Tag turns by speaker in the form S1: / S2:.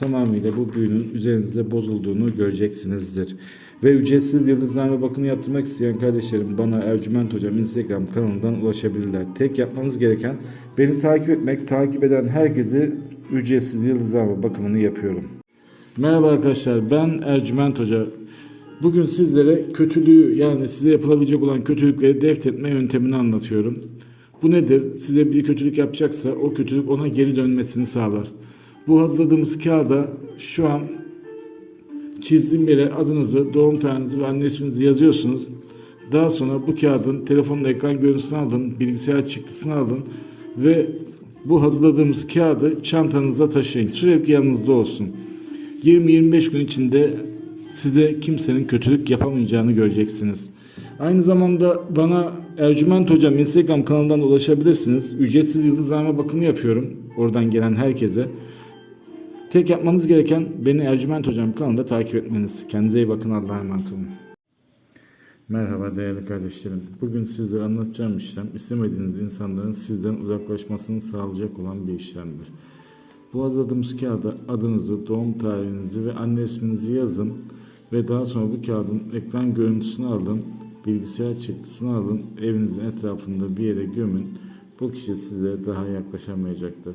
S1: tamamıyla bu büyünün üzerinizde bozulduğunu göreceksinizdir. Ve ücretsiz yıldızlarla bakımı yaptırmak isteyen kardeşlerim bana Ercüment Hocam Instagram kanalından ulaşabilirler. Tek yapmanız gereken beni takip etmek, takip eden herkesi ücretsiz yıldızlarla bakımını yapıyorum. Merhaba arkadaşlar ben Ercüment Hoca. Bugün sizlere kötülüğü yani size yapılabilecek olan kötülükleri deft etme yöntemini anlatıyorum. Bu nedir? Size bir kötülük yapacaksa o kötülük ona geri dönmesini sağlar. Bu hazırladığımız kağıda şu an çizdiğim yere adınızı, doğum tarihinizi ve anne isminizi yazıyorsunuz. Daha sonra bu kağıdın telefonun ekran görüntüsünü alın, bilgisayar çıktısını alın ve bu hazırladığımız kağıdı çantanıza taşıyın. Sürekli yanınızda olsun. 20-25 gün içinde size kimsenin kötülük yapamayacağını göreceksiniz. Aynı zamanda bana Ercüment Hocam Instagram kanalından ulaşabilirsiniz. Ücretsiz yıldızlama bakımı yapıyorum. Oradan gelen herkese. Tek yapmanız gereken beni Ercüment Hocam kanalında takip etmeniz. Kendinize iyi bakın. Allah'a emanet olun. Merhaba değerli kardeşlerim. Bugün sizlere anlatacağım işlem istemediğiniz insanların sizden uzaklaşmasını sağlayacak olan bir işlemdir. Bu hazırladığımız kağıda adınızı, doğum tarihinizi ve anne isminizi yazın ve daha sonra bu kağıdın ekran görüntüsünü alın, bilgisayar çıktısını alın, evinizin etrafında bir yere gömün. Bu kişi size daha yaklaşamayacaktır.